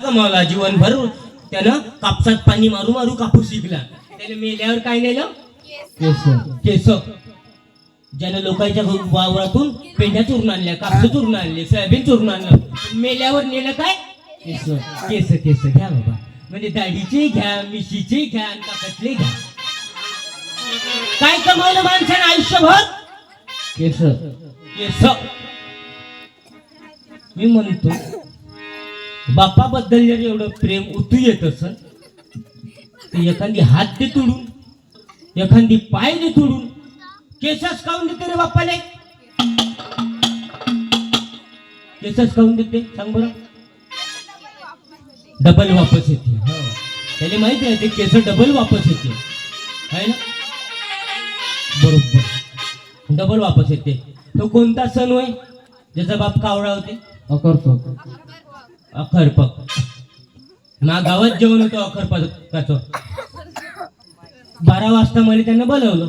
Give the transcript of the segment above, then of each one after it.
कमावला जीवनभर त्यानं कापसात पाणी मारू मारू कापूस शिकला त्याने मेल्यावर काय नेलं? केस केस ज्यानं लोकांच्या वावरातून पेंढ्या चुरून आणल्या कापस चुरून आणले सोयाबीन चुरून आणलं. मेल्यावर नेलं काय? केस केस केस घ्या बाबा. म्हणजे दाढीचे घ्या मिशीचे घ्या आणि काकतले घ्या. काय कमावलं माणसानं आयुष्यभर? केस केस मी म्हणतो बापाबद्दल जर एवढं प्रेम उतू येत असल तर एखादी हात दे तोडून एखादी पाय दे तोडून केसच काऊन देते रे बाप्पाने केसच काऊन देते? सांग बरं. डबल वापस येते. हो. माहिती आहे ते केस डबल वापस येते. आहे ना? बरोबर. डबल वापस येते. तो कोणता सण होय? ज्याचा बाप कावळा होते? करतो अखरपक ना गावात जेवण होतं अखरपकाचं बारा वाजता म्हणे त्यांना बोलवलं.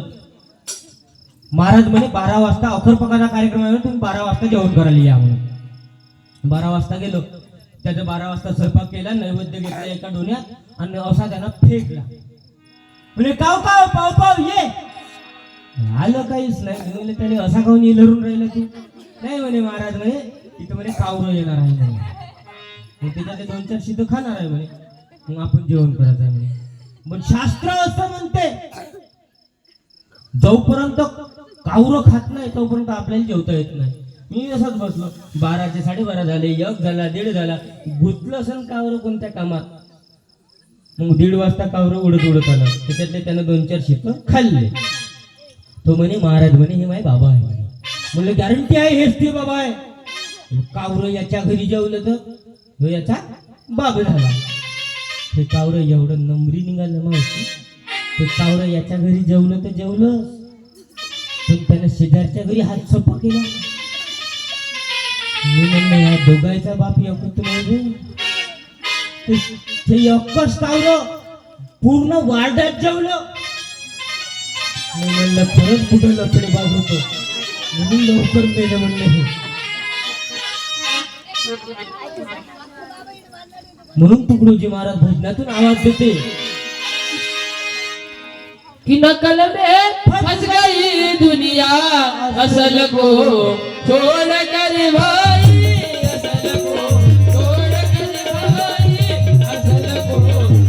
महाराज म्हणे बारा वाजता अखरपकाचा कार्यक्रम आहे तुम्ही बारा वाजता जेवण करायला या म्हणून. बारा वाजता गेलो. त्याचा बारा वाजता स्वयंपाक केला नैवेद्य घेतला एका डोन्यात आणि असा त्यांना फेकला. म्हणजे काव काव पाव पाव ये. आलं काहीच नाही. म्हणजे त्याने असा काऊन इलरून राहिलं तू? नाही म्हणे महाराज म्हणे तिथं म्हणे कावरं येणार आहे मग त्याच्यात दोन चार शिद खाणार आहे म्हणे. मग आपण जेवण करायचं आहे म्हणे. पण शास्त्र असं म्हणते जोपर्यंत कावर खात नाही तोपर्यंत आपल्याला जेवता येत नाही. मी असंच बसलो. बाराचे साडेबारा झाले एक झाला दीड झाला. गुतलं असेल कावर कोणत्या कामात? मग दीड वाजता कावर उडत उडत आलं. त्याच्यातले त्यानं दोन चार शीत खाल्ले. तो म्हणे महाराज म्हणे हे माय बाबा आहे म्हणे म्हणलं गॅरंटी आहे हेच ते बाबा आहे. कावर याच्या घरी जेवलं तर? ह्यो याचा झाला ते कावरं एवढं नंबरी निघालं मावशी. ते कावरं याच्या घरी जेवलं तर जेवलं. पण त्यानं शेजारच्या घरी हात सोपा केला. मी म्हणलं या दोघायचा बाप एकत्र म्हणजे ते- एकच कावरं पूर्ण वार्डात जेवलं. मी म्हणलं परत कुठं लपडे बाज होतो? म्हणून लवकर मेलं म्हणलं हे. म्हणून तुकडोजी महाराज भजनातून आवाज देते. कि नकल में फंस गई दुनिया असल को छोड़ कर भाई असल को छोड़ कर भाई असल को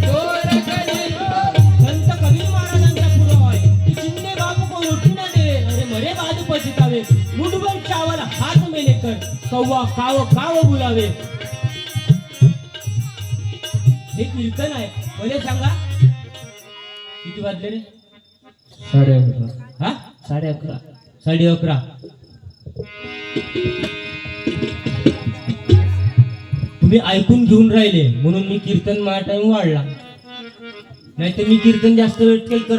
छोड़ कर भाई। संत कबीर महाराजांचा पुरावा आहे. की चिंदे बाबू को रोटी ना दे अरे मरे बाजू पछतावे मुठभर चावल हात मेले कर. कव्वा काव काव बुलावे. हे कीर्तन आहे. मला सांगा. किती वाजले रे? साडे अकरा. हा? साडे अकरा. साडे अकरा. तुम्ही ऐकून घेऊन राहिले म्हणून मी कीर्तन माझा टाइम वाढला. नाही तर मी कीर्तन जास्त वेळ काही करत